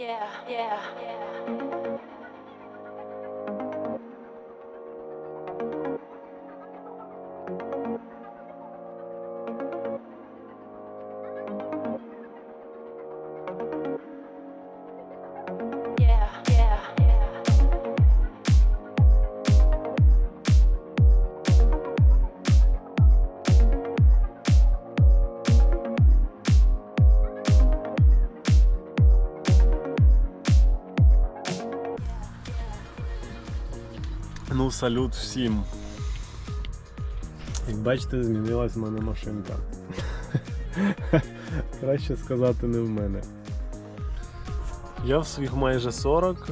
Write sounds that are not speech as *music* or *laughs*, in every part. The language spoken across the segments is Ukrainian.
Yeah, yeah, yeah. Ну, салют всім. Як бачите, змінилась в мене машинка. *laughs* Краще сказати не в мене. Я в своїх майже 40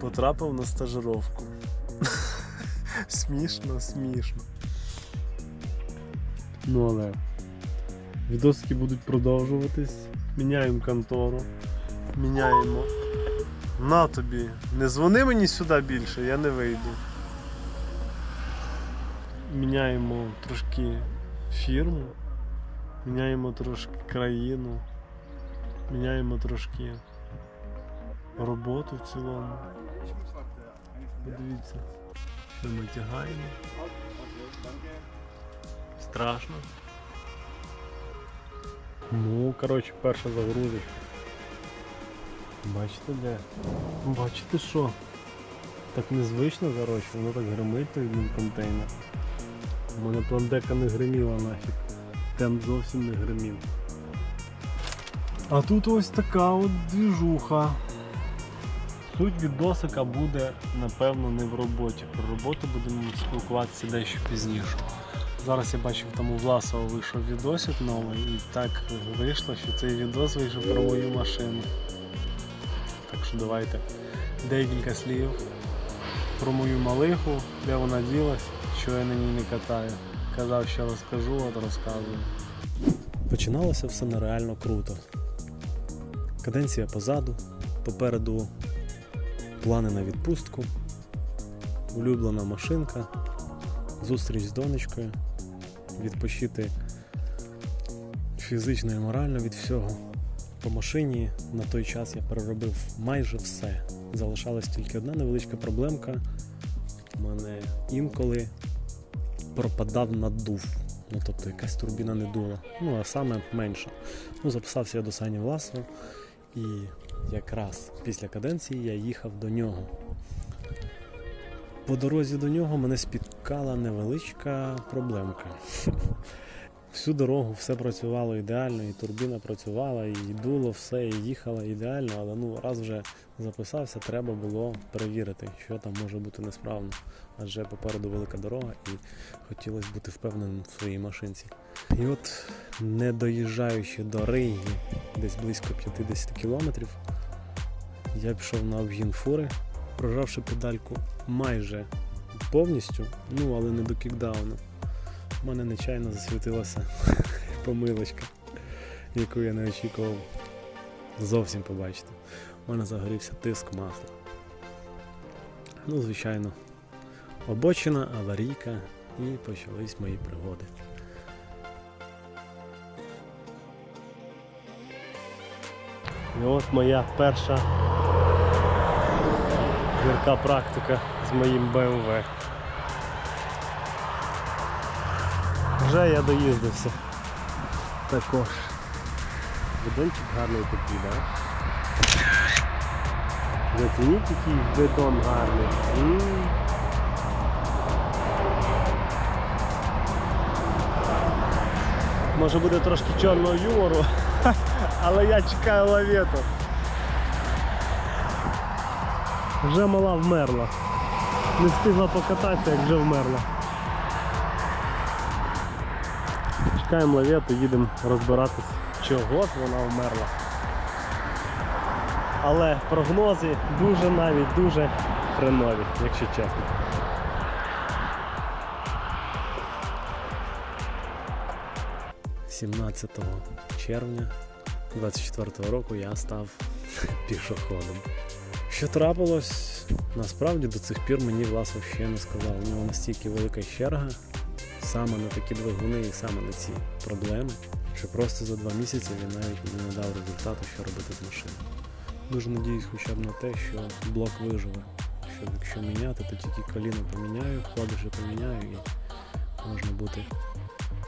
потрапив на стажировку. *laughs* смішно, смішно. Ну але відосики будуть продовжуватись. Міняємо контору. Міняємо. На тобі. Не дзвони мені сюди більше, я не вийду. Міняємо трошки фірму, міняємо трошки країну, міняємо трошки роботу в цілому. Подивіться, ми тягаємо. Страшно. Ну, коротше, перша загрузочка. Бачите де? Бачите що? Так незвично, коротше, воно так гримить той один контейнер. У мене пландека не гриміла нафіг. Темп зовсім не гримів. А тут ось така от двіжуха. Суть відосика буде, напевно, не в роботі. Про роботу будемо спілкуватися дещо пізніше. Зараз я бачив там у Власова вийшов відосик новий і так вийшло, що цей відос вийшов про мою машину. Так що давайте декілька слів про мою малиху, де вона ділась, що я на ній не катаю. Казав, що розкажу, от розказую. Починалося все нереально круто. Каденція позаду, попереду плани на відпустку, улюблена машинка, зустріч з донечкою, відпочити фізично і морально від всього. По машині на той час я переробив майже все. Залишалась тільки одна невеличка проблемка. У мене інколи пропадав надув. Ну, тобто якась турбіна не дула. Ну, а саме менше. Ну, записався я до Сані Власова, і якраз після каденції я їхав до нього. По дорозі до нього мене спіткала невеличка проблемка. Всю дорогу все працювало ідеально, і турбіна працювала, і дуло все, і їхала ідеально, але ну раз вже записався, треба було перевірити, що там може бути несправно. Адже попереду велика дорога і хотілося бути впевненим в своїй машинці. І от, не доїжджаючи до Риги, десь близько 50 кілометрів, я пішов на обгін фури, прожавши педальку майже повністю, ну але не до кікдауну. У мене нечайно засвітилася *laughs* помилочка, яку я не очікував зовсім побачити. У мене загорівся тиск масла. Ну, звичайно, обочина, аварійка і почались мої пригоди. І от моя перша гірка практика з моїм BMW. Вже я доїздився. Також. Бидончик гарний такий, так? Зацініть який бидон гарний. М. Може буде трошки чорного юмору, *laughs* але я чекаю лавету. Вже мала вмерла. Не встигла покататися, як вже вмерла. Чекаємо лавету, їдемо розбиратись, чого ж вона вмерла. Але прогнози дуже навіть дуже хренові, якщо чесно. «17 червня 24 року я став *laughs* пішоходом. Що трапилось, насправді до цих пір мені Власов ще не сказав. У нього настільки велика черга саме на такі двигуни і саме на ці проблеми, що просто за два місяці він навіть не дав результату, що робити з машиною. Дуже надіюсь хоча б на те, що блок виживе. Що якщо міняти, то тільки коліно поміняю, вкладиші поміняю і можна бути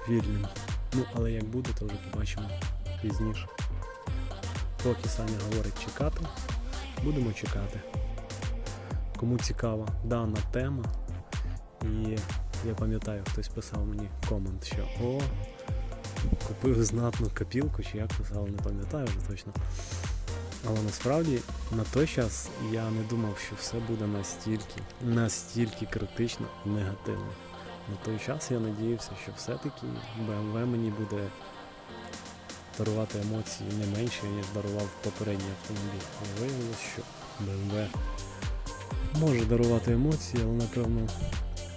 вільним. Ну, але як буде, то вже побачимо пізніше. Поки Саня говорить чекати, будемо чекати. Кому цікава дана тема, і я пам'ятаю, хтось писав мені комент, що о, купив знатну копілку, чи як писав, не пам'ятаю вже точно. Але насправді на той час я не думав, що все буде настільки, настільки критично і негативно. На той час я надіявся, що все-таки BMW мені буде дарувати емоції не менше, ніж дарував попередній автомобіль. Але виявилось, що BMW може дарувати емоції, але напевно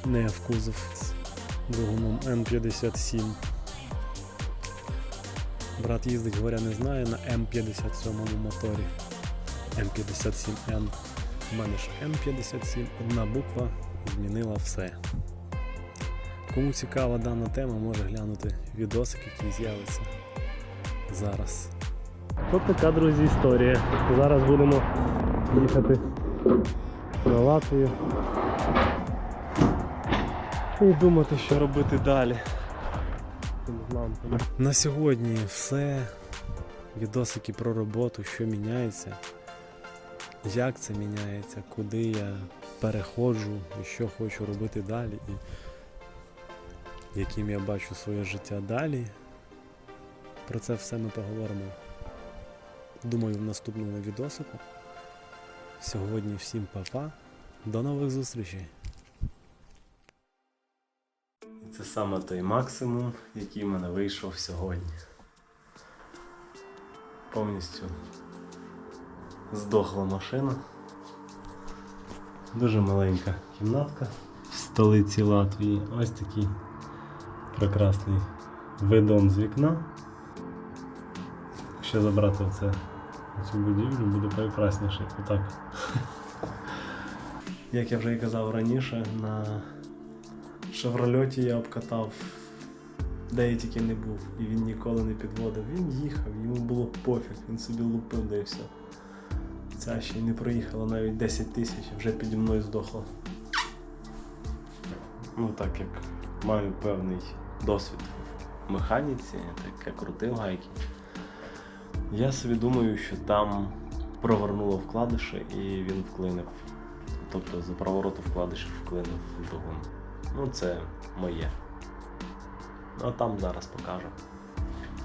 не в кузов з двигуном N57. Брат їздить, говоря, не знає на М57 моторі. М57N. У мене ж М57, одна буква змінила все. Кому цікава дана тема, може глянути відосик, який з'явиться зараз. От така, друзі, історія. Зараз будемо їхати на Латвію і думати, що робити далі. На сьогодні все. Відосики про роботу, що міняється, як це міняється, куди я переходжу і що хочу робити далі, і яким я бачу своє життя далі. Про це все ми поговоримо. Думаю, в наступному відосику. Сьогодні всім па-па. До нових зустрічей! Саме той максимум, який в мене вийшов сьогодні. Повністю здохла машина. Дуже маленька кімнатка в столиці Латвії. Ось такий прекрасний видон з вікна. Якщо забрати оце, цю будівлю, буде прекрасніше. Отак. *laughs* Як я вже і казав раніше, на Шеврольоті я обкатав, де я тільки не був, і він ніколи не підводив. Він їхав, йому було пофіг, він собі лупив де і все. Ця ще й не проїхала навіть 10 тисяч, вже піді мною здохла. Ну так як маю певний досвід в механіці, так я крутив гайки. Я собі думаю, що там провернуло вкладиші і він вклинив. Тобто за провороту вкладиші вклинив двигун. Ну, це моє. Ну, а там зараз покажу.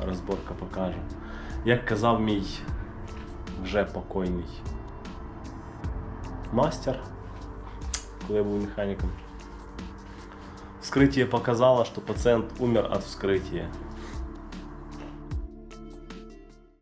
Розборка покаже. Як казав мій вже покойний мастер, коли я був механіком. Вскрытие показало, что пациент умер от вскрытия.